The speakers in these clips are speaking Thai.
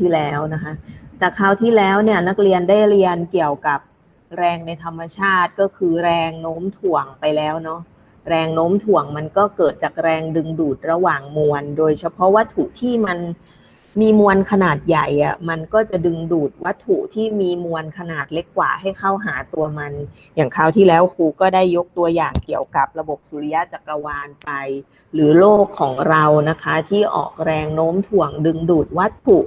ที่แล้วนะคะ จากคราวที่แล้วเนี่ยนักเรียนได้เรียนเกี่ยวกับแรงในธรรมชาติก็คือแรงโน้มถ่วงไปแล้วเนาะแรงโน้มถ่วงมันก็เกิดจากแรงดึงดูดระหว่างมวล โดยเฉพาะวัตถุที่มัน มีมวลขนาดใหญ่อะมันก็จะดึงดูดวัตถุที่มีมวลขนาดเล็กกว่าให้เข้าหาตัวมัน อย่างคราวที่แล้วครูก็ได้ยกตัวอย่างเกี่ยวกับระบบสุริยะจักรวาลไป หรือโลกของเรานะคะ ที่ออกแรงโน้มถ่วงดึงดูดวัตถุ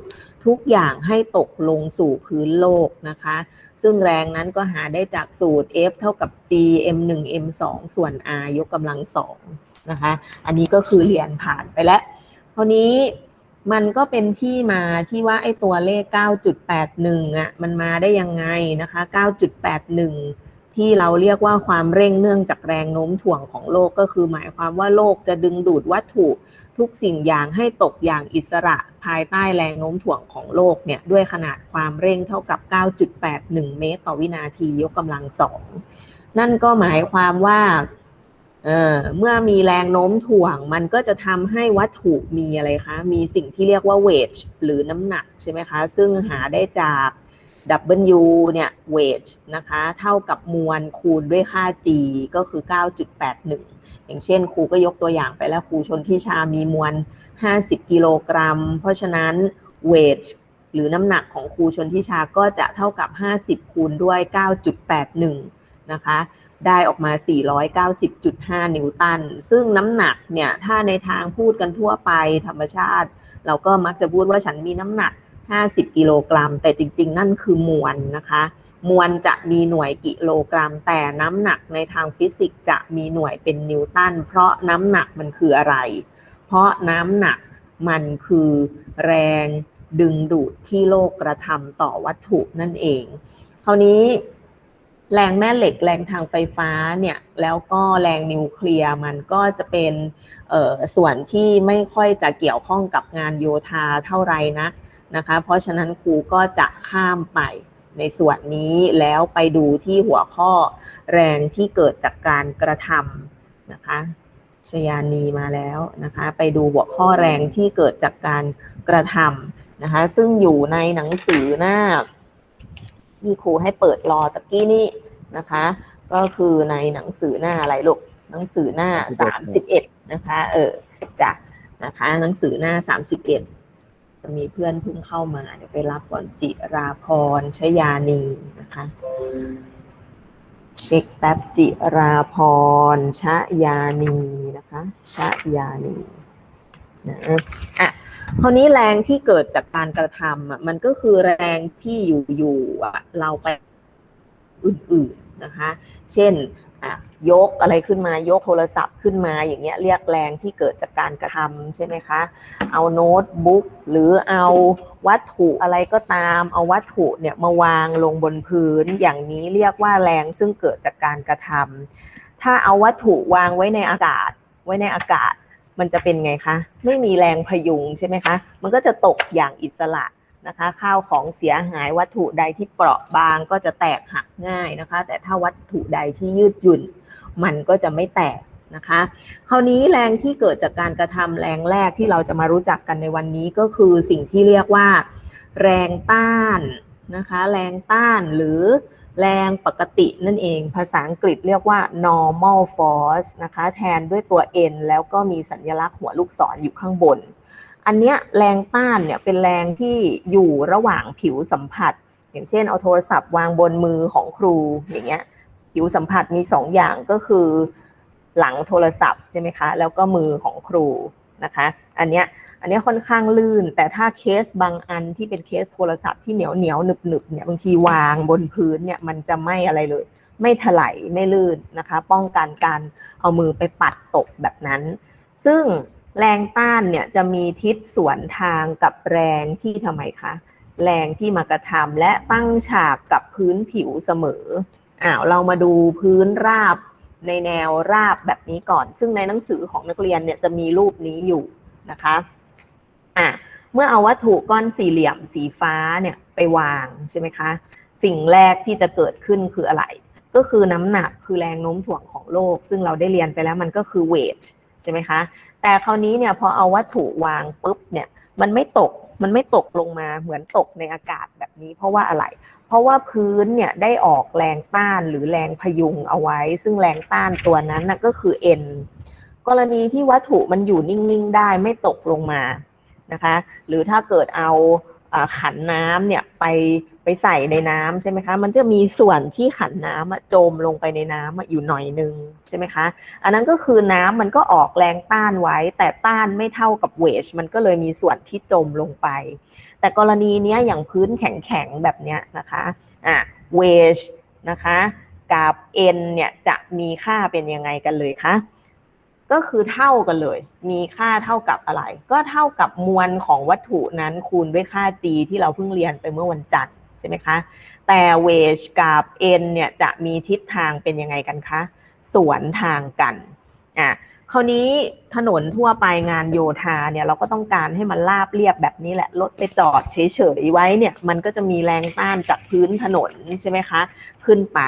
ทุกอย่างให้ตกลงสู่พื้นโลกนะคะ ซึ่งแรงนั้นก็หาได้จากสูตร F เท่ากับ G m 1 m 2 ส่วน r ยกกำลังสองนะคะ อันนี้ก็คือเรียนผ่านไปแล้วคราวนี้ มันก็เป็นที่มาที่ว่าไอ้ตัวเลข 9.81อะมันมาได้ยังไงนะคะ 9.81 ที่เราเรียกว่าความเร่งเนื่องจากแรงโน้มถ่วงของโลกก็คือหมายความว่าโลกจะดึงดูดวัตถุทุกสิ่งอย่างให้ตกอย่างอิสระภายใต้แรงโน้มถ่วงของโลกเนี่ยด้วยขนาดความเร่งเท่ากับ 9.81 เมตร ต่อวินาทียกกำลังสองนั่นก็หมายความว่า เเมื่อมีแรงโน้มถ่วง มันก็จะทำให้วัตถุมีอะไรคะ มีสิ่งที่เรียกว่าเวทหรือน้ำหนักใช่ไหมคะ ซึ่งหาได้จาก W เนี่ย weight นะคะ เท่ากับมวลคูณด้วยค่า G ก็คือ 9.81 อย่างเช่นครูก็ยกตัวอย่างไปแล้วครูชนทิชามีมวล 50 กิโลกรัม เพราะฉะนั้น weight หรือน้ำหนักของครูชนทิชาก็จะเท่ากับ 50 คูณด้วย 9.81 นะคะ ได้ออกมา 490.5 นิวตัน ซึ่งน้ำหนักเนี่ย ถ้าในทางพูดกันทั่วไปธรรมชาติ เราก็มักจะพูดว่าฉันมีน้ำหนัก 50 กิโลกรัม แต่จริง ๆ นั่นคือมวลนะคะ มวลจะมีหน่วยกิโลกรัม แต่น้ำหนักในทางฟิสิกส์จะมีหน่วยเป็นนิวตัน เพราะน้ำหนักมันคืออะไร เพราะน้ำหนักมันคือแรงดึงดูดที่โลกกระทำต่อวัตถุนั่นเอง คราวนี้ แรงแม่เหล็กแรงทางไฟฟ้าเนี่ยแล้วก็แรงนิวเคลียร์มันก็จะเป็นส่วนที่ไม่ค่อยจะเกี่ยวข้องกับงานโยธาเท่าไรนะนะคะเพราะฉะนั้นครูก็จะข้ามไปในส่วนนี้แล้วไปดูที่หัวข้อแรงที่เกิดจากการกระทำนะคะชยานีมาแล้วนะคะไปดูหัวข้อแรงที่เกิดจากการกระทำนะคะซึ่งอยู่ในหนังสือหน้า ที่ครูให้เปิดรอตะกี้นี้นะคะ ก็คือในหนังสือหน้าอะไรลูกหนังสือหน้า31นะคะ เออจ้ะนะคะ หนังสือหน้า31จะมีเพื่อนเพิ่งเข้ามาเดี๋ยวไปรับก่อนจิราพรชยานีนะคะ เช็คแป๊บจิราพรชยานีนะคะชยานี นะอะคราวนี้แรงที่เกิดจากการกระทำอะมันก็คือแรงที่อยู่ๆอะเราไปอื่นๆนะคะ เช่นอะยกอะไรขึ้นมายกโทรศัพท์ขึ้นมาอย่างเงี้ยเรียกแรงที่เกิดจากการกระทำใช่ไหมคะ เอาโน้ตบุ๊กหรือเอาวัตถุอะไรก็ตาม เอาวัตถุเนี่ยมาวางลงบนพื้น อย่างนี้เรียกว่าแรงซึ่งเกิดจากการกระทำถ้าเอาวัตถุวางไว้ในอากาศไว้ในอากาศ มันจะเป็นไงคะ ไม่มีแรงพยุงใช่ไหมคะ มันก็จะตกอย่างอิสระนะคะ ข้าวของเสียหายวัตถุใดที่เปราะบางก็จะแตกหักง่ายนะคะ แต่ถ้าวัตถุใดที่ยืดหยุ่น มันก็จะไม่แตกนะคะ คราวนี้แรงที่เกิดจากการกระทำแรงแรกที่เราจะมารู้จักกันในวันนี้ก็คือสิ่งที่เรียกว่า แรงต้านนะคะ แรงต้านหรือ แรงปกตินั่นเอง ภาษาอังกฤษเรียกว่า normal force นะคะ แทนด้วยตัว n แล้วก็มีสัญลักษณ์หัวลูกศรออยู่ข้างบน อันเนี้ยแรงต้านเนี่ยเป็นแรงที่อยู่ระหว่างผิวสัมผัส อย่างเช่นเอาโทรศัพท์วางบนมือของครูอย่างเงี้ย ผิวสัมผัสมี2ออย่างก็คือหลังโทรศัพท์ใช่ไหมคะ แล้วก็มือของครูนะคะ อันเนี้ย อันนี้ค่อนข้างลื่น แต่ถ้าเคสบางอันที่เป็นเคสโทรศัพท์ที่เหนียวเหนียวหนึบหนึบเนี่ยบางทีวางบนพื้นเนี่ยมันจะไม่อะไรเลย ไม่ถลายไม่ลื่นนะคะ ป้องกันการเอามือไปปัดตกแบบนั้น ซึ่งแรงต้านเนี่ยจะมีทิศสวนทางกับแรงที่ทำไมคะแรงที่มากระทำและตั้งฉากกับพื้นผิวเสมออ้าวเรามาดูพื้นราบในแนวราบแบบนี้ก่อน ซึ่งในหนังสือของนักเรียนเนี่ยจะมีรูปนี้อยู่นะคะ อะเมื่อเอาวัตถุก้อนสี่เหลี่ยมสีฟ้าเนี่ยไปวางใช่ไหมคะ สิ่งแรกที่จะเกิดขึ้นคืออะไร ก็คือน้ำหนักคือแรงโน้มถ่วงของโลก ซึ่งเราได้เรียนไปแล้วมันก็คือเวทใช่ไหมคะ แต่คราวนี้เนี่ยพอเอาวัตถุวางปุ๊บเนี่ยมันไม่ตกมันไม่ตกลงมาเหมือนตกในอากาศแบบนี้ เพราะว่าอะไร เพราะว่าพื้นเนี่ยได้ออกแรงต้านหรือแรงพยุงเอาไว้ ซึ่งแรงต้านตัวนั้นนะก็คือ N กรณีที่วัตถุมันอยู่นิ่งๆ ได้ไม่ตกลงมา นะคะ หรือถ้าเกิดเอาขันน้ำเนี่ยไปไปใส่ในน้ำใช่ไหมคะ มันจะมีส่วนที่ขันน้ำจมลงไปในน้ำอะอยู่หน่อยนึงใช่ไหมคะ อันนั้นก็คือน้ำมันก็ออกแรงต้านไว้ แต่ต้านไม่เท่ากับเวชมันก็เลยมีส่วนที่จมลงไป แต่กรณีนี้อย่างพื้นแข็งๆแบบเนี้ยนะคะอะเวชนะคะกับ n เนี่ยจะมีค่าเป็นยังไงกันเลยคะ ก็คือเท่ากันเลย มีค่าเท่ากับอะไร ก็เท่ากับมวลของวัตถุนั้นคูณด้วยค่า g ที่เราเพิ่งเรียนไปเมื่อวันจันทร์ใช่ไหมคะ แต่เวชกับ n เนี่ยจะมีทิศทางเป็นยังไงกันคะ สวนทางกัน อะคราวนี้ถนนทั่วไปงานโยธาเนี่ยเราก็ต้องการให้มันราบเรียบแบบนี้แหละ รถไปจอดเฉยๆไว้เนี่ย มันก็จะมีแรงต้านจากพื้นถนนใช่ไหมคะ ขึ้นไป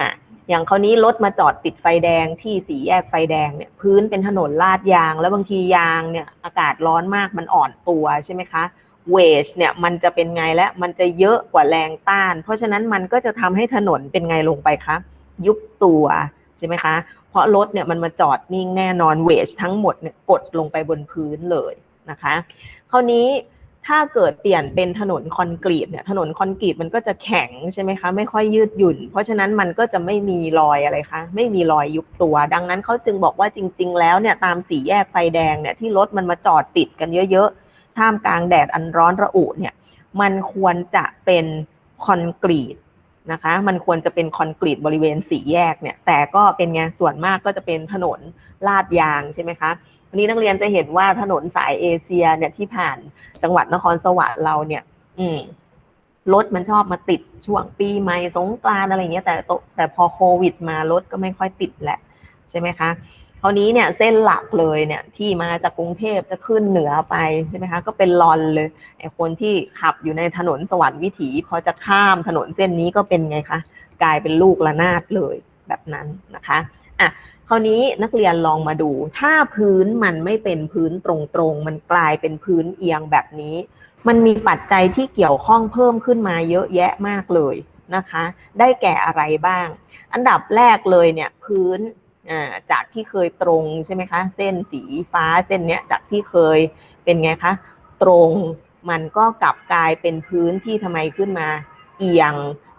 อะ อย่างคราวนี้รถมาจอดติดไฟแดงที่สี่แยกไฟแดงเนี่ยพื้นเป็นถนนลาดยาง แล้วบางทียางเนี่ยอากาศร้อนมากมันอ่อนตัวใช่ไหมคะเวชเนี่ยมันจะเป็นไงและมันจะเยอะกว่าแรงต้าน เพราะฉะนั้นมันก็จะทำให้ถนนเป็นไงลงไปคะยุบตัวใช่ไหมคะเพราะรถเนี่ยมันมาจอดนิ่งแน่นอนเวชทั้งหมดเนี่ยกดลงไปบนพื้นเลยนะคะ คราวนี้ ถ้าเกิดเปลี่ยนเป็นถนนคอนกรีตเนี่ยถนนคอนกรีตมันก็จะแข็งใช่ไหมคะ ไม่ค่อยยืดหยุ่น เพราะฉะนั้นมันก็จะไม่มีรอยอะไรคะ ไม่มีรอยยุบตัว ดังนั้นเขาจึงบอกว่าจริง ๆ แล้วเนี่ยตามสี่แยกไฟแดงเนี่ยที่รถมันมาจอดติดกันเยอะๆท่ามกลางแดดอันร้อนระอุเนี่ยมันควรจะเป็นคอนกรีตนะคะ มันควรจะเป็นคอนกรีตบริเวณสี่แยกเนี่ยแต่ก็เป็นไงส่วนมากก็จะเป็นถนนลาดยางใช่ไหมคะ วันนี้นักเรียนจะเห็นว่าถนนสายเอเชียเนี่ยที่ผ่านจังหวัดนครสวรรค์เราเนี่ย อืมรถมันชอบมาติดช่วงปีใหม่สงกรานต์อะไรอย่างเงี้ยแต่ตแต่พอโควิดมารถก็ไม่ค่อยติดแหละใช่ไหมคะคราวนี้เนี่ยเส้นหลักเลยเนี่ยที่มาจากกรุงเทพจะขึ้นเหนือไปใช่ไหมคะก็เป็นลอนเลยไอ้คนที่ขับอยู่ในถนนสวรรค์วิถี พอจะข้ามถนนเส้นนี้ก็เป็นไงคะกลายเป็นลูกระนาดเลยแบบนั้นนะคะอะ คราวนี้นักเรียนลองมาดู ถ้าพื้นมันไม่เป็นพื้นตรงๆ มันกลายเป็นพื้นเอียงแบบนี้ มันมีปัจจัยที่เกี่ยวข้องเพิ่มขึ้นมาเยอะแยะมากเลยนะคะ ได้แก่อะไรบ้าง อันดับแรกเลยเนี่ยพื้นจากที่เคยตรงใช่ไหมคะ เส้นสีฟ้าเส้นเนี้ยจากที่เคยเป็นไงคะ ตรงมันก็กลับกลายเป็นพื้นที่ทำไมขึ้นมาเอียง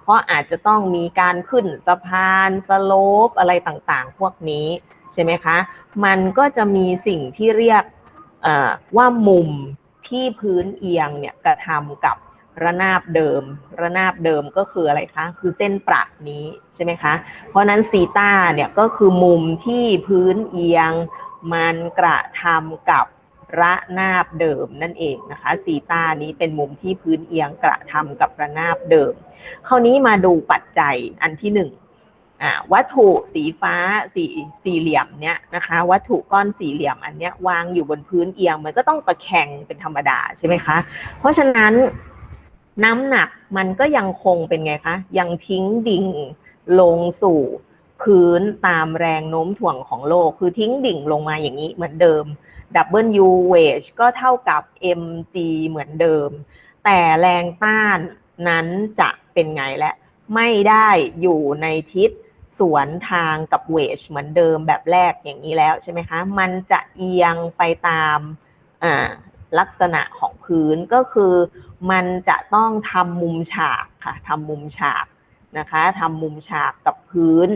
ราะอาจจะต้องมีการขึ้นสะพานสโลปอะไรต่างๆ พวกนี้ใช่ไหมคะ มันก็จะมีสิ่งที่เรียกว่ามุมที่พื้นเอียงเนี่ยกระทำกับระนาบเดิม ระนาบเดิมก็คืออะไรคะ คือเส้นประนี้ใช่ไหมคะ เพราะนั้นซีตาเนี่ยก็คือมุมที่พื้นเอียง มันกระทำกับ ระนาบเดิมนั่นเองนะคะซีตานี้เป็นมุมที่พื้นเอียงกระทำกับระนาบเดิม คราวนี้มาดูปัจจัยอันที่หนึ่งวัตถุสีฟ้าสีสี่เหลี่ยมเนี้ยนะคะ วัตถุก้อนสี่เหลี่ยมอันเนี้ยวางอยู่บนพื้นเอียง มันก็ต้องตะแคงเป็นธรรมดาใช่ไหมคะ เพราะฉะนั้นน้ำหนักมันก็ยังคงเป็นไงคะ ยังทิ้งดิ่งลงสู่พื้นตามแรงโน้มถ่วงของโลก คือทิ้งดิ่งลงมาอย่างนี้เหมือนเดิม W weight ก็เท่ากับ mg เหมือนเดิม แต่แรงต้านนั้นจะเป็นไงและไม่ได้อยู่ในทิศสวนทางกับเวชเหมือนเดิมแบบแรกอย่างนี้แล้วใช่ไหมคะ มันจะเอียงไปตามลักษณะของพื้นก็คือมันจะต้องทำมุมฉากค่ะทำมุมฉากนะคะทำมุมฉากกับพื้น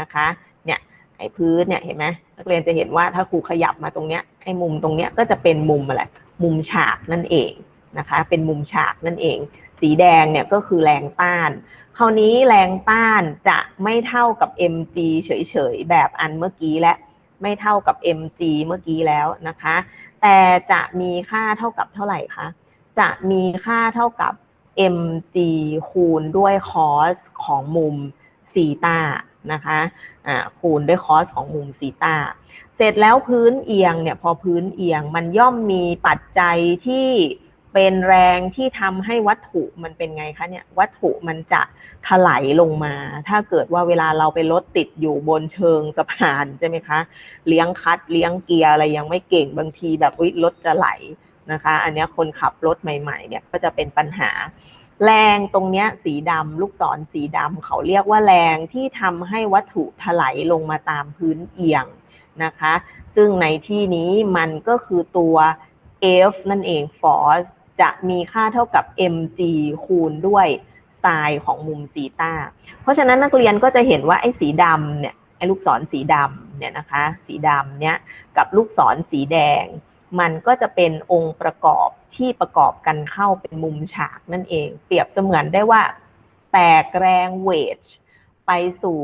นะคะเนี่ยไอ้พื้นเนี่ยเห็นไหมนักเรียนจะเห็นว่าถ้าครูขยับมาตรงเนี้ย ไอ้มุมตรงเนี้ยก็จะเป็นมุมอะไรมุมฉากนั่นเองนะคะ เป็นมุมฉากนั่นเอง สีแดงเนี่ยก็คือแรงต้าน คราวนี้แรงต้านจะไม่เท่ากับ mg เฉยๆ แบบอันเมื่อกี้และไม่เท่ากับ mg เมื่อกี้แล้วนะคะ แต่จะมีค่าเท่ากับเท่าไหร่คะ จะมีค่าเท่ากับ mg คูณด้วย cos ของมุมซีตา นะคะะคูณด้วย cos ของมุมซีตาเสร็จแล้วพื้นเอียงเนี่ยพอพื้นเอียงมันย่อมมีปัจจัยที่เป็นแรงที่ทำให้วัตถุมันเป็นไงคะเนี่ยวัตถุมันจะถลายลงมา ถ้าเกิดว่าเวลาเราไปรถติดอยู่บนเชิงสะพานใช่ไหมคะเลี้ยงคัดเลี้ยงเกียร์อะไรยังไม่เก่งบางทีแบบรถจะไหลนะคะ อันนี้คนขับรถใหม่ๆเนี่ยก็จะเป็นปัญหา แรงตรงเนี้ยสีดำลูกศรสีดำเขาเรียกว่าแรงที่ทำให้วัตถุถลายลงมาตามพื้นเอียงนะคะ ซึ่งในที่นี้มันก็คือตัว F นั่นเอง force จะมีค่าเท่ากับ mg คูณด้วยไซน์ของมุมซีตาเพราะฉะนั้นนักเรียนก็จะเห็นว่าไอ้สีดำเนี่ยไอ้ลูกศรสีดำเนี่ยนะคะ สีดำเนี่ยกับลูกศรสีแดง มันก็จะเป็นองค์ประกอบที่ประกอบกันเข้าเป็นมุมฉากนั่นเอง เปรียบเสมือนได้ว่า แตกแรงเวทไปสู่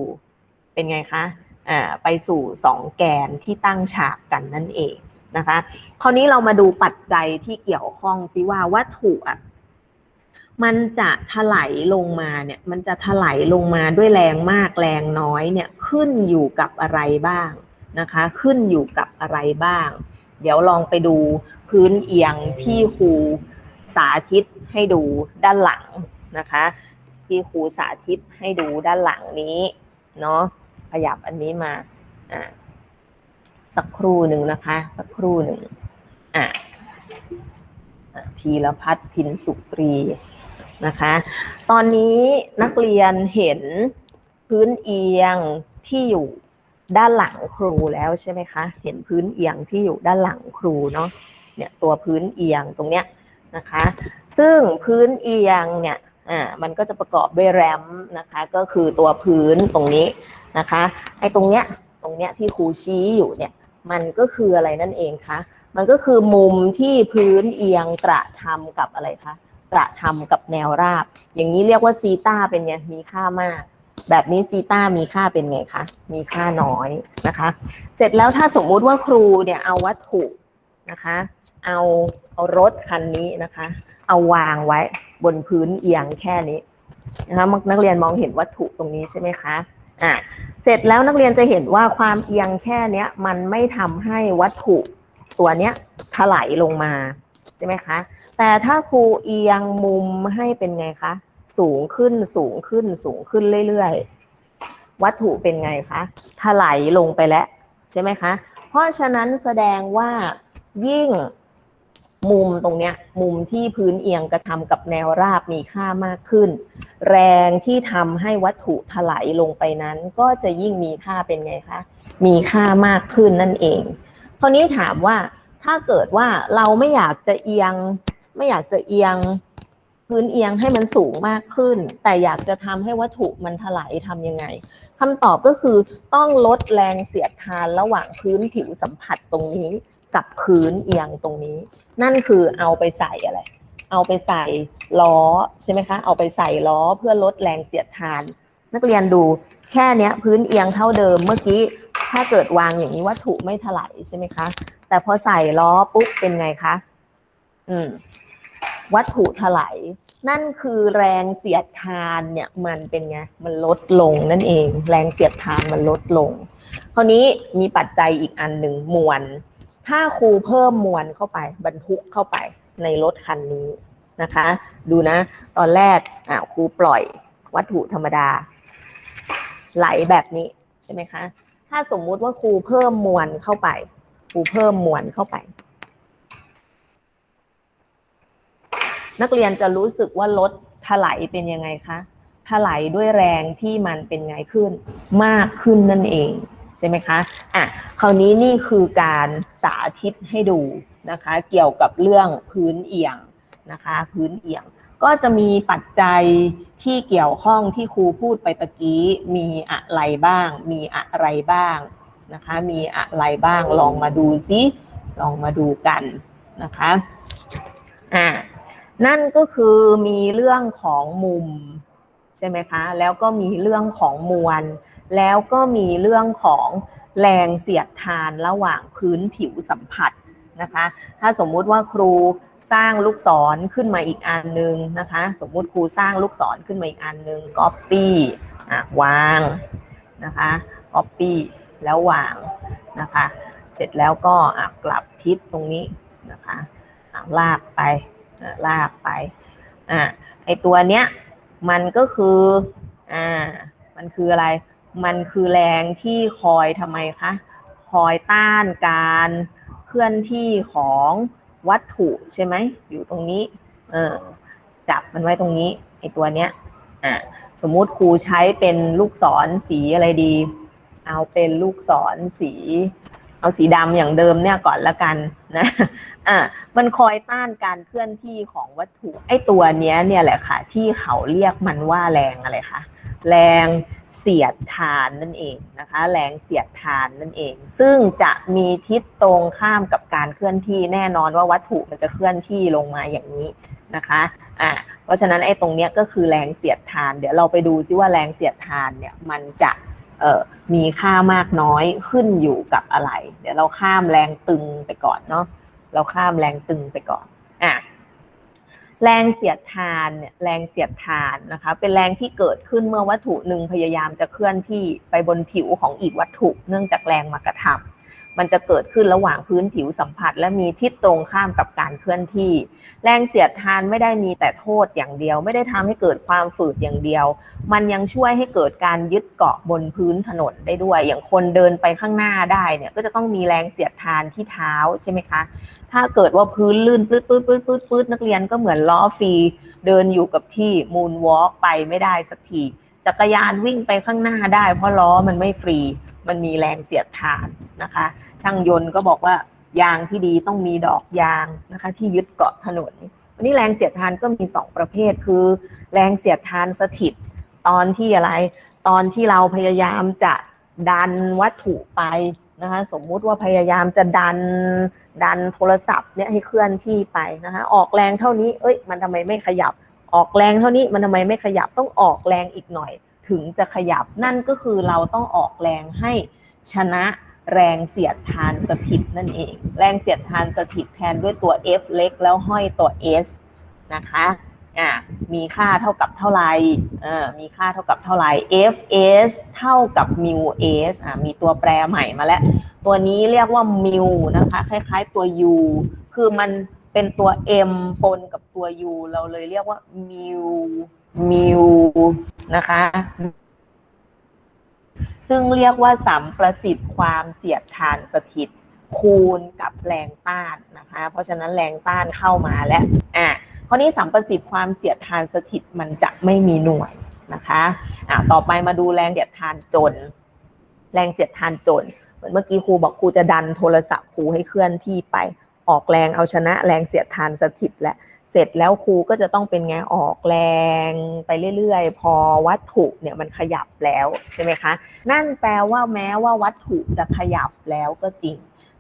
เป็นไงคะอ่าไปสู่สองแกนที่ตั้งฉากกันนั่นเองนะคะ คราวนี้เรามาดูปัจจัยที่เกี่ยวข้องซิว่าวัตถุอะมันจะถลายลงมาเนี่ย มันจะถลายลงมาด้วยแรงมากแรงน้อยเนี่ยขึ้นอยู่กับอะไรบ้างนะคะ ขึ้นอยู่กับอะไรบ้าง เดี๋ยวลองไปดูพื้นเอียงที่ครูสาธิตให้ดูด้านหลังนะคะ ที่ครูสาธิตให้ดูด้านหลังนี้เนาะขยับอันนี้มาอ่าสักครู่หนึ่งนะคะ สักครู่หนึ่งอะอะพีรพัฒน์พินสุปรีนะคะ ตอนนี้นักเรียนเห็นพื้นเอียงที่อยู่ ด้านหลังครูแล้วใช่ไหมคะ เห็นพื้นเอียงที่อยู่ด้านหลังครูเนาะเนี่ยตัวพื้นเอียงตรงเนี้ยนะคะ ซึ่งพื้นเอียงเนี่ยอ่ามันก็จะประกอบด้วยแรมนะคะ ก็คือตัวพื้นตรงนี้นะคะไอ้ตรงเนี้ยตรงเนี้ยที่ครูชี้อยู่เนี่ยมันก็คืออะไรนั่นเองคะมันก็คือมุมที่พื้นเอียงกระทำกับอะไรคะกระทำกับแนวราบ อย่างนี้เรียกว่าซีตาเป็นไงมีค่ามาก แบบนี้ซีต้ามีค่าเป็นไงคะ มีค่าน้อยนะคะ เสร็จแล้วถ้าสมมุติว่าครูเนี่ยเอาวัตถุนะคะ เอาเอารถคันนี้นะคะ เอาวางไว้บนพื้นเอียงแค่นี้นะคะนักเรียนมองเห็นวัตถุตรงนี้ใช่ไหมคะอะเสร็จแล้วนักเรียนจะเห็นว่าความเอียงแค่เนี้ยมันไม่ทำให้วัตถุตัวเนี้ยถลายลงมาใช่ไหมคะ แต่ถ้าครูเอียงมุมให้เป็นไงคะ สูงขึ้นสูงขึ้นสูงขึ้นเรื่อยๆ วัตถุเป็นไงคะถลายลงไปแล้วใช่ไหมคะ เพราะฉะนั้นแสดงว่ายิ่งมุมตรงเนี้ยมุมที่พื้นเอียงกระทำกับแนวราบมีค่ามากขึ้น แรงที่ทำให้วัตถุถลายลงไปนั้น ก็จะยิ่งมีค่าเป็นไงคะมีค่ามากขึ้นนั่นเองคราวนี้ถามว่าถ้าเกิดว่าเราไม่อยากจะเอียง ไม่อยากจะเอียง พื้นเอียงให้มันสูงมากขึ้น แต่อยากจะทำให้วัตถุมันถลายทำยังไงคำตอบก็คือต้องลดแรงเสียดทานระหว่างพื้นผิวสัมผัสตรงนี้ กับพื้นเอียงตรงนี้ นั่นคือเอาไปใส่อะไร เอาไปใส่ล้อใช่ไหมคะ เอาไปใส่ล้อเพื่อลดแรงเสียดทาน นักเรียนดูแค่เนี้ยพื้นเอียงเท่าเดิมเมื่อกี้ ถ้าเกิดวางอย่างนี้วัตถุไม่ถลายใช่ไหมคะ แต่พอใส่ล้อปุ๊บเป็นไงคะ อืม วัตถุถลายนั่นคือแรงเสียดทานเนี่ยมันเป็นไงมันลดลงนั่นเอง แรงเสียดทานมันลดลง คราวนี้มีปัจจัยอีกอันหนึ่งมวล ถ้าครูเพิ่มมวลเข้าไปบรรทุกเข้าไปในรถคันนี้นะคะ ดูนะ ตอนแรกอ่าครูปล่อยวัตถุธรรมดา ไหลแบบนี้ใช่ไหมคะ ถ้าสมมุติว่าครูเพิ่มมวลเข้าไป ครูเพิ่มมวลเข้าไป นักเรียนจะรู้สึกว่ารถถลายเป็นยังไงคะถลายด้วยแรงที่มันเป็นไงขึ้นมากขึ้นนั่นเองใช่ไหมคะอะคราวนี้นี่คือการสาธิตให้ดูนะคะเกี่ยวกับเรื่องพื้นเอียงนะคะพื้นเอียงก็จะมีปัจจัยที่เกี่ยวข้องที่ครูพูดไปตะกี้มีอะไรบ้าง มีอะไรบ้างนะคะมีอะไรบ้างลองมาดูซิลองมาดูกันนะคะอ่า นั่นก็คือมีเรื่องของมุมใช่ไหมคะ แล้วก็มีเรื่องของมวล แล้วก็มีเรื่องของแรงเสียดทานระหว่างพื้นผิวสัมผัสนะคะ ถ้าสมมุติว่าครูสร้างลูกศรขึ้นมาอีกอันนึงนะคะ สมมุติครูสร้างลูกศรขึ้นมาอีกอันนึง copy อะวางนะคะ copy แล้ววางนะคะ เสร็จแล้วก็กลับทิศตรงนี้นะคะลากไป ลากไปอะไอตัวเนี้ยมันก็คืออ่ามันคืออะไร มันคือแรงที่คอยทำไมคะ คอยต้านการเคลื่อนที่ของวัตถุใช่ไหม อยู่ตรงนี้เออจับมันไว้ตรงนี้ไอตัวเนี้ยอ่าสมมุติครูใช้เป็นลูกศรสีอะไรดี เอาเป็นลูกศรสี เอาสีดำอย่างเดิมเนี่ยก่อนละกันนะอ่ามันคอยต้านการเคลื่อนที่ของวัตถุไอตัวเนี้ยเนี่ยแหละค่ะ ที่เขาเรียกมันว่าแรงอะไรคะแรงเสียดทานนั่นเองนะคะ แรงเสียดทานนั่นเอง ซึ่งจะมีทิศตรงข้ามกับการเคลื่อนที่แน่นอนว่าวัตถุมันจะเคลื่อนที่ลงมาอย่างนี้นะคะอ่าเพราะฉะนั้นไอ้ตรงเนี้ยก็คือแรงเสียดทาน เดี๋ยวเราไปดูซิว่าแรงเสียดทานเนี่ยมันจะ มีค่ามากน้อยขึ้นอยู่กับอะไร เดี๋ยวเราข้ามแรงตึงไปก่อนเนาะเราข้ามแรงตึงไปก่อนอะแรงเสียดทานเนี่ยแรงเสียดทานนะคะเป็นแรงที่เกิดขึ้นเมื่อวัตถุหนึ่งพยายามจะเคลื่อนที่ไปบนผิวของอีกวัตถุ เนื่องจากแรงมากระทำ มันจะเกิดขึ้นระหว่างพื้นผิวสัมผัส และมีทิศตรงข้ามกับการเคลื่อนที่ แรงเสียดทานไม่ได้มีแต่โทษอย่างเดียว ไม่ได้ทำให้เกิดความฝืดอย่างเดียว มันยังช่วยให้เกิดการยึดเกาะบนพื้นถนนได้ด้วย อย่างคนเดินไปข้างหน้าได้เนี่ยก็จะต้องมีแรงเสียดทานที่เท้าใช่ไหมคะ ถ้าเกิดว่าพื้นลื่นปื๊ดปื๊ดปื๊ดปื๊ดปื๊ดนักเรียนก็เหมือนล้อฟรีเดินอยู่กับที่มูนวอล์กไปไม่ได้สักทีจักรยานวิ่งไปข้างหน้าได้ เพราะล้อมันไม่ฟรี มันมีแรงเสียดทานนะคะ ช่างยนต์ก็บอกว่ายางที่ดีต้องมีดอกยางนะคะที่ยึดเกาะถนนวันนี้แรงเสียดทานก็มีสองประเภทคือ แรงเสียดทานสถิต ตอนที่อะไร ตอนที่เราพยายามจะดันวัตถุไปนะคะสมมุติว่าพยายามจะดันดันโทรศัพท์เนี่ยให้เคลื่อนที่ไปนะคะออกแรงเท่านี้เอ้ยมันทำไมไม่ขยับ ออกแรงเท่านี้มันทำไมไม่ขยับต้องออกแรงอีกหน่อย ถึงจะขยับนั่นก็คือเราต้องออกแรงให้ชนะ แรงเสียดทานสถิตนั่นเอง แรงเสียดทานสถิตแทนด้วยตัว F เล็กแล้วห้อยตัว S นะคะอ่ามีค่าเท่ากับเท่าไหร่เออมีค่าเท่ากับเท่าไหร่ Fs เท่ากับ mu s อ่ามีตัวแปรใหม่มาแล้ว ตัวนี้เรียกว่า mu นะคะคล้ายๆตัว u คือมันเป็นตัว m ปนกับตัว u เราเลยเรียกว่า mu mu นะคะ ซึ่งเรียกว่าสัมประสิทธิ์ความเสียดทานสถิต คูณกับแรงต้านนะคะ เพราะฉะนั้นแรงต้านเข้ามาแล้วอะข้อนี้สัมประสิทธิ์ความเสียดทานสถิตมันจะไม่มีหน่วยนะคะอะต่อไปมาดูแรงเสียดทานจน แรงเสียดทานจน เหมือนเมื่อกี้ครูบอกครูจะดันโทรศัพท์ครูให้เคลื่อนที่ไปออกแรงเอาชนะแรงเสียดทานสถิตแหละ เสร็จแล้วครูก็จะต้องเป็นไงออกแรงไปเรื่อยๆ พอวัตถุเนี่ยมันขยับแล้วใช่ไหมคะ นั่นแปลว่าแม้ว่าวัตถุจะขยับแล้วก็จริง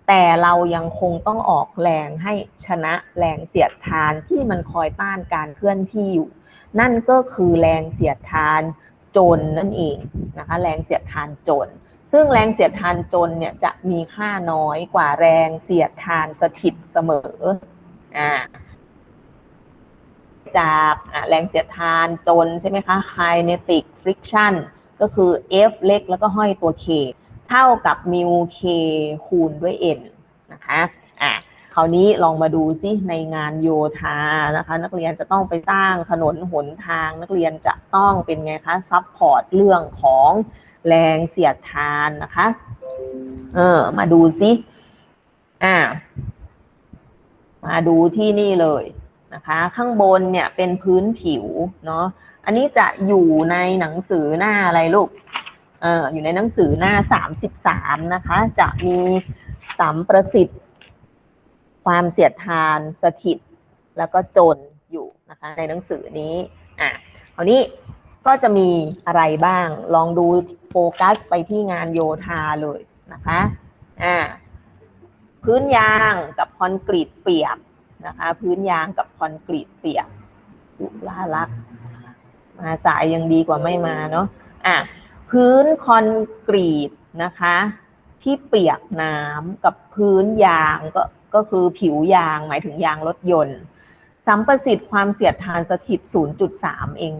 แต่เรายังคงต้องออกแรงให้ชนะแรงเสียดทานที่มันคอยต้านการเคลื่อนที่อยู่ นั่นก็คือแรงเสียดทานจนนั่นเองนะคะแรงเสียดทานจน ซึ่งแรงเสียดทานจนเนี่ยจะมีค่าน้อยกว่าแรงเสียดทานสถิตเสมออ่า จากแรงเสียดทานจนใช่ไหมคะ kinetic friction ก็คือ F เล็กแล้วก็ห้อยตัว K เท่ากับ mu K คูณด้วย N นะคะอะคราวนี้ลองมาดูซิในงานโยธานะคะ นักเรียนจะต้องไปสร้างถนนหนทาง นักเรียนจะต้องเป็นไงคะซัพพอร์ตเรื่องของแรงเสียดทานนะคะ เออ มาดูซิอ่ามาดูที่นี่เลย นะคะข้างบนเนี่ยเป็นพื้นผิวเนาะอันนี้จะอยู่ในหนังสือหน้าอะไรลูกเอออยู่ในหนังสือหน้าสามสิบสามนะคะ จะมีสัมประสิทธิ์ความเสียดทานสถิต แล้วก็จนอยู่นะคะในหนังสือนี้อะคราวนี้ก็จะมีอะไรบ้าง ลองดูโฟกัสไปที่งานโยธาเลยนะคะอ่าพื้นยางกับคอนกรีตเปียก นะคะพื้นยางกับคอนกรีตเปียกอุล่ารักมาสายยังดีกว่าไม่มาเนาะอะพื้นคอนกรีตนะคะ ที่เปียกน้ำกับพื้นยางก็ก็คือผิวยางหมายถึงยางรถยนต์ สัมประสิทธิ์ความเสียดทานสถิต 0.3 เอง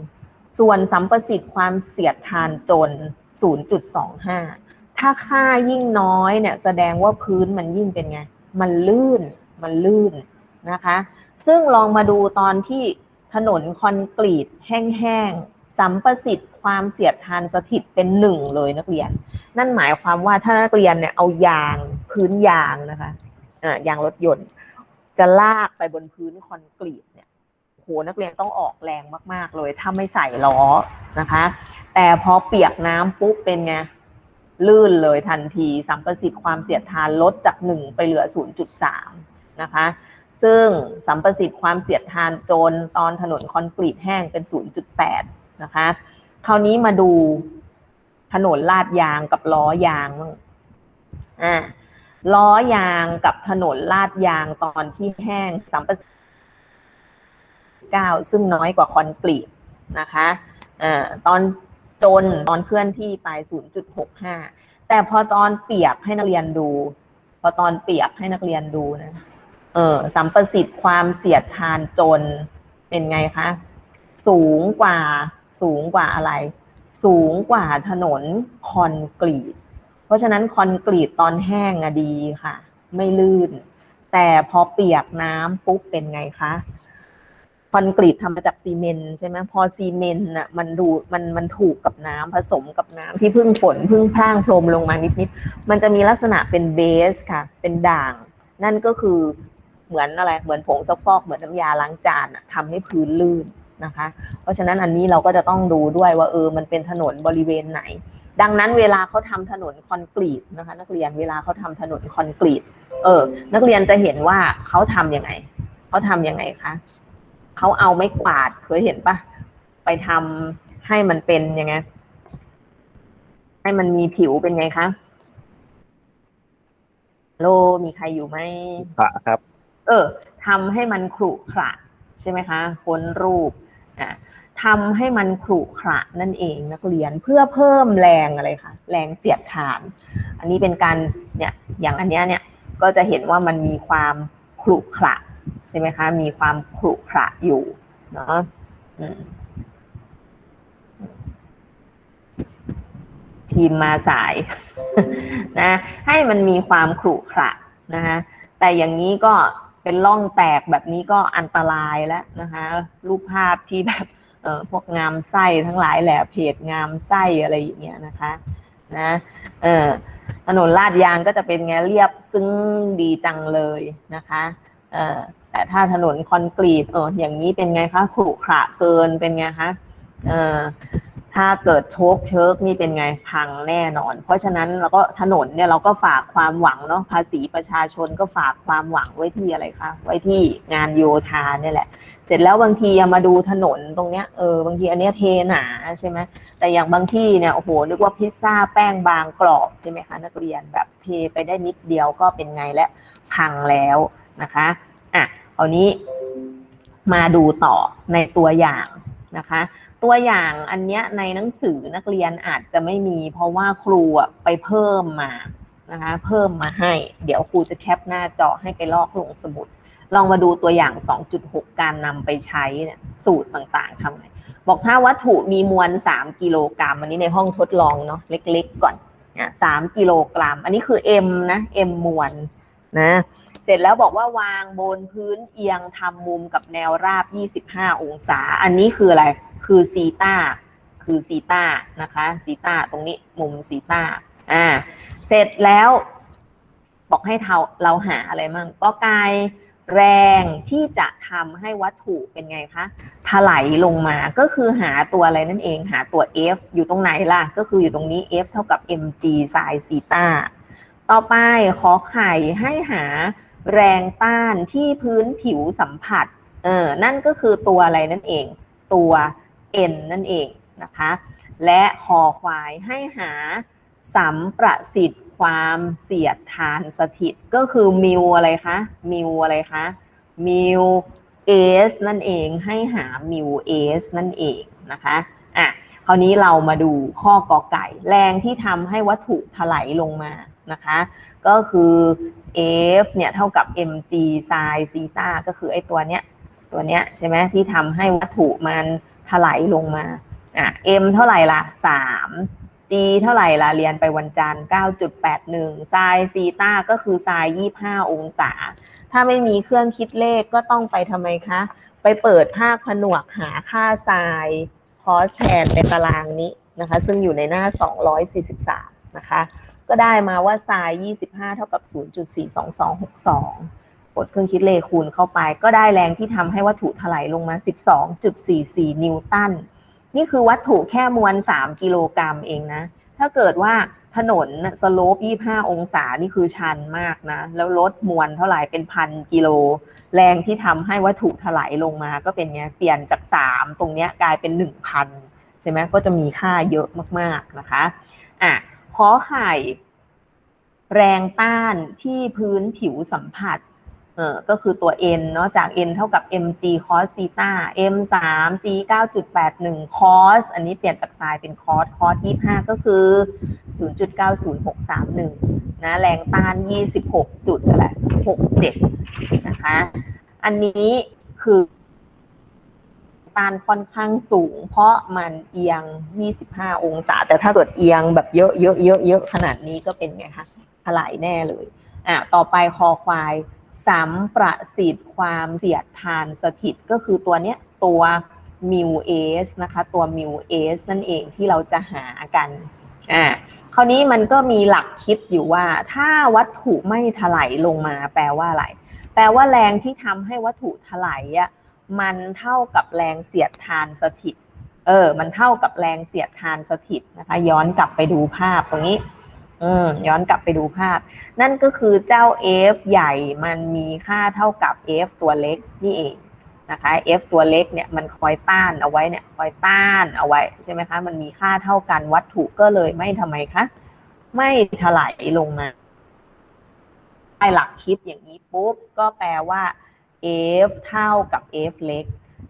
ส่วนสัมประสิทธิ์ความเสียดทานจน 0.25 ถ้าค่ายิ่งน้อยเนี่ยแสดงว่าพื้นมันยิ่งเป็นไง มันลื่น มันลื่น นะคะ ซึ่งลองมาดูตอนที่ถนนคอนกรีตแห้งๆสัมประสิทธิ์ความเสียดทานสถิตเป็นหนึ่งเลยนักเรียน นั่นหมายความว่าถ้านักเรียนเนี่ยเอายางพื้นยางนะคะอ่ายางรถยนต์ จะลากไปบนพื้นคอนกรีตเนี่ยโหนักเรียนต้องออกแรงมาก ๆ เลย ถ้าไม่ใส่ล้อนะคะ แต่พอเปียกน้ำปุ๊บเป็นไงลื่นเลยทันทีสัมประสิทธิ์ความเสียดทานลดจาก 1 ไปเหลือ 0.3 นะคะ ซึ่งสัมประสิทธิ์ความเสียดทานโจนตอนถนนคอนกรีตแห้งเป็น 0.8 นะคะ คราวนี้มาดูถนนลาดยางกับล้อยางอ่าล้อยางกับถนนลาดยางตอนที่แห้งสัมประสิทธิ์9ซึ่งน้อยกว่าคอนกรีตนะคะอ่าตอนจนตอนเคลื่อนที่ไป 0.65 แต่พอตอนเปียกให้นักเรียนดู พอตอนเปียกให้นักเรียนดูนะ เออสัมประสิทธิ์ความเสียดทานจนเป็นไงคะ สูงกว่าสูงกว่าอะไร สูงกว่าถนนคอนกรีต เพราะฉะนั้นคอนกรีตตอนแห้งอะดีค่ะ ไม่ลื่น แต่พอเปียกน้ำปุ๊บเป็นไงคะคอนกรีตทำมาจากซีเมนต์ใช่ไหมพอซีเมนต์น่ะมันดูมันมันถูกกับน้ำผสมกับน้ำที่เพึ่งฝนเพึ่งพร่างพรมลงมานิดๆมันจะมีลักษณะเป็นเบสค่ะ เป็นด่าง นั่นก็คือ เหมือนอะไรเหมือนผงซักฟอกเหมือนน้ำยาล้างจานอะทำให้พื้นลื่นนะคะ เพราะฉะนั้นอันนี้เราก็จะต้องดูด้วยว่าเออมันเป็นถนนบริเวณไหน ดังนั้นเวลาเขาทำถนนคอนกรีตนะคะ นักเรียนเวลาเขาทำถนนคอนกรีต เออ นักเรียนจะเห็นว่าเขาทำยังไงเขาทำยังไงคะเขาเอาไม้กวาดเคยเห็นปะไปทำให้มันเป็นยังไงให้มันมีผิวเป็นไงคะโลมีใครอยู่ไหมพระครับ เออทำให้มันขรุขระใช่ไหมคะค้นรูปอะทำให้มันขรุขระนั่นเองนักเรียนเพื่อเพิ่มแรงอะไรคะแรงเสียดทาน อันนี้เป็นการเนี่ยอย่างอันเนี้ยเนี่ยก็จะเห็นว่ามันมีความขรุขระใช่ไหมคะมีความขรุขระอยู่เนาะทีมมาสายนะให้มันมีความขรุขระนะคะแต่อย่างนี้ก็ เป็นร่องแตกแบบนี้ก็อันตรายแล้วนะคะ รูปภาพที่แบบเออพวกงามไส้ทั้งหลายแหละเพจงามไส้อะไรอย่างเงี้ยนะคะนะเออถนนลาดยางก็จะเป็นไงเรียบซึ้งดีจังเลยนะคะเออแต่ถ้าถนนคอนกรีตเอออย่างนี้เป็นไงคะขรุขระเกินเป็นไงคะเออ ถ้าเกิดโชกเชิกนี่เป็นไงพังแน่นอน เพราะฉะนั้นเราก็ถนนเนี่ยเราก็ฝากความหวังเนาะภาษีประชาชนก็ฝากความหวังไว้ที่อะไรคะไว้ที่งานโยธาเนี่ยแหละ เสร็จแล้วบางทีมาดูถนนตรงเนี้ยเออบางทีอันเนี้ยเทหนาใช่ไหมแต่อย่างบางที่เนี่ยโอ้โหนึกว่าพิซซ่าแป้งบางกรอบใช่ไหมคะนักเรียนแบบเทไปได้นิดเดียวก็เป็นไงและพังแล้วนะคะอะครานี้มาดูต่อในตัวอย่าง นะคะ ตัวอย่างอันเนี้ยในหนังสือนักเรียนอาจจะไม่มี เพราะว่าครูอะไปเพิ่มมานะคะเพิ่มมาให้ เดี๋ยวครูจะแคปหน้าจอให้ไปลอกลงสมุด ลองมาดูตัวอย่าง 2.6 การนำไปใช้เนี่ยสูตรต่างๆทำไงบอกถ้าวัตถุมีมวล 3 กิโลกรัมอันนี้ในห้องทดลองเนาะเล็กๆก่อนอะ3กิโลกรัม อันนี้คือ m นะ m มวลนะ เสร็จแล้วบอกว่าวางบนพื้นเอียงทำมุมกับแนวราบ 25 องศา อันนี้คืออะไร คือซีตาคือซีตานะคะซีตาตรงนี้มุมซีตาอ่า เสร็จแล้วบอกให้เราเราหาอะไรมั่งก็กายแรงที่จะทำให้วัตถุเป็นไงคะถลายลงมาก็คือหาตัวอะไรนั่นเอง หาตัว F อยู่ตรงไหนล่ะ ก็คืออยู่ตรงนี้ F เท่ากับ mg ไซน์ซีตาต่อไปขอไข่ให้หา แรงต้านที่พื้นผิวสัมผัสเออนั่นก็คือตัวอะไรนั่นเอง ตัว n นั่นเองนะคะ และคอควายให้หาสัมประสิทธิ์ความเสียดทานสถิต ก็คือมิวอะไรคะมิวอะไรคะมิวเอสนั่นเองให้หามิวเอสนั่นเองนะคะอะคราวนี้เรามาดูข้อกอไก่ แรงที่ทำให้วัตถุถลายลงมานะคะ ก็คือ F เนี่ยเท่ากับ mg sin ซีตาก็คือไอ้ตัวเนี้ยตัวเนี้ยใช่ไหมที่ทำให้วัตถุมันถลายลงมาอะ m เท่าไหร่ล่ะ3 g เท่าไหร่ล่ะเรียนไปวันจันทร์9.81 sin ซีตาก็คือ sin 25 องศา ถ้าไม่มีเครื่องคิดเลขก็ต้องไปทำไมคะ ไปเปิดภาคผนวกหาค่า sin cos แทนในตารางนี้นะคะ ซึ่งอยู่ในหน้า 243 นะคะ ก็ได้มาว่า sin 25 เท่ากับ 0.42262 กดเครื่องคิดเลขคูณเข้าไป ก็ได้แรงที่ทำให้วัตถุถลายลงมา 12.44 นิวตัน นี่คือวัตถุแค่มวล 3 กิโลกรัมเองนะ ถ้าเกิดว่าถนนสโลป 25 องศา นี่คือชันมากนะ แล้วลดมวลเท่าไหร่เป็นพันกิโล แรงที่ทำให้วัตถุถลายลงมา ก็เป็นไงเปลี่ยนจาก 3 ตรงเนี้ยกลายเป็น 1,000 ใช่ไหมก็จะมีค่าเยอะมาก ๆ นะคะ อะ ขอไข่ แรงต้านที่พื้นผิวสัมผัสเออก็คือตัว n เนาะจาก n เท่ากับ mg cos theta m 3 g 9.81 cos อันนี้เปลี่ยนจากไซน์เป็น cos cos 25 ก็คือ 0.90631 นะ แรงต้าน 26จุดอะไร67 นะคะ อันนี้คือ ต้านค่อนข้างสูง เพราะมันเอียง 25 องศา แต่ถ้าเกิดเอียงแบบเยอะเยอะเยอะเยอะขนาดนี้ก็เป็นไงคะถลายแน่เลยอะต่อไปคอควายสัมประสิทธิ์ความเสียดทานสถิตก็คือตัวเนี้ยตัวมิวเอสนะคะตัวมิวเอสนั่นเองที่เราจะหากันอ่าคราวนี้มันก็มีหลักคิดอยู่ว่าถ้าวัตถุไม่ถลายลงมาแปลว่าอะไร แปลว่าแรงที่ทำให้วัตถุถลายอะ มันเท่ากับแรงเสียดทานสถิต เออ มันเท่ากับแรงเสียดทานสถิตนะคะ ย้อนกลับไปดูภาพตรงนี้ อืม ย้อนกลับไปดูภาพ นั่นก็คือเจ้า f ใหญ่มันมีค่าเท่ากับ f ตัวเล็กนี่เองนะคะ f ตัวเล็กเนี่ยมันคอยต้านเอาไว้เนี่ยคอยต้านเอาไว้ใช่ไหมคะ มันมีค่าเท่ากันวัตถุก็เลยไม่ทำไมคะ ไม่ถลายลงมาได้หลักคิดอย่างนี้ปุ๊บก็แปลว่า f เท่ากับ f เล็ก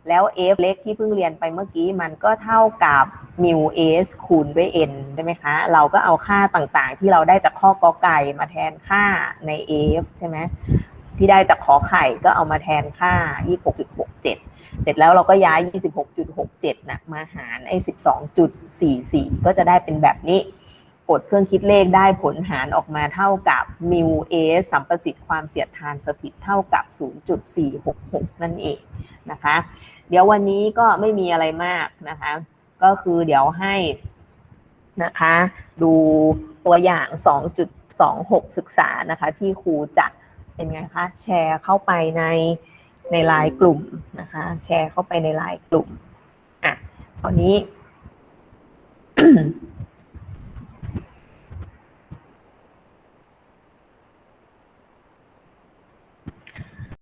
แล้ว f เล็กที่เพิ่งเรียนไปเมื่อกี้มันก็เท่ากับ mu s คูณด้วย n ใช่ไหมคะ เราก็เอาค่าต่างๆ ที่เราได้จากข้อกอไก่มาแทนค่าใน f ใช่ไหมที่ได้จากขอไข่ก็เอามาแทนค่า 26.67 เสร็จแล้วเราก็ย้าย 26.67นะมาหารไอ้ 12.44 ก็จะได้เป็นแบบนี้ กดเครื่องคิดเลขได้ผลหารออกมาเท่ากับ mu s สัมประสิทธิ์ความเสียดทานสถิตเท่ากับ 0.466 นั่นเองนะคะ เดี๋ยววันนี้ก็ไม่มีอะไรมากนะคะ ก็คือเดี๋ยวให้นะคะ ดูตัวอย่าง 2.26 ศึกษานะคะ ที่ครูจะเป็นไงคะ แชร์เข้าไปในในไลน์กลุ่มนะคะ แชร์เข้าไปในไลน์กลุ่มอะตอนนี้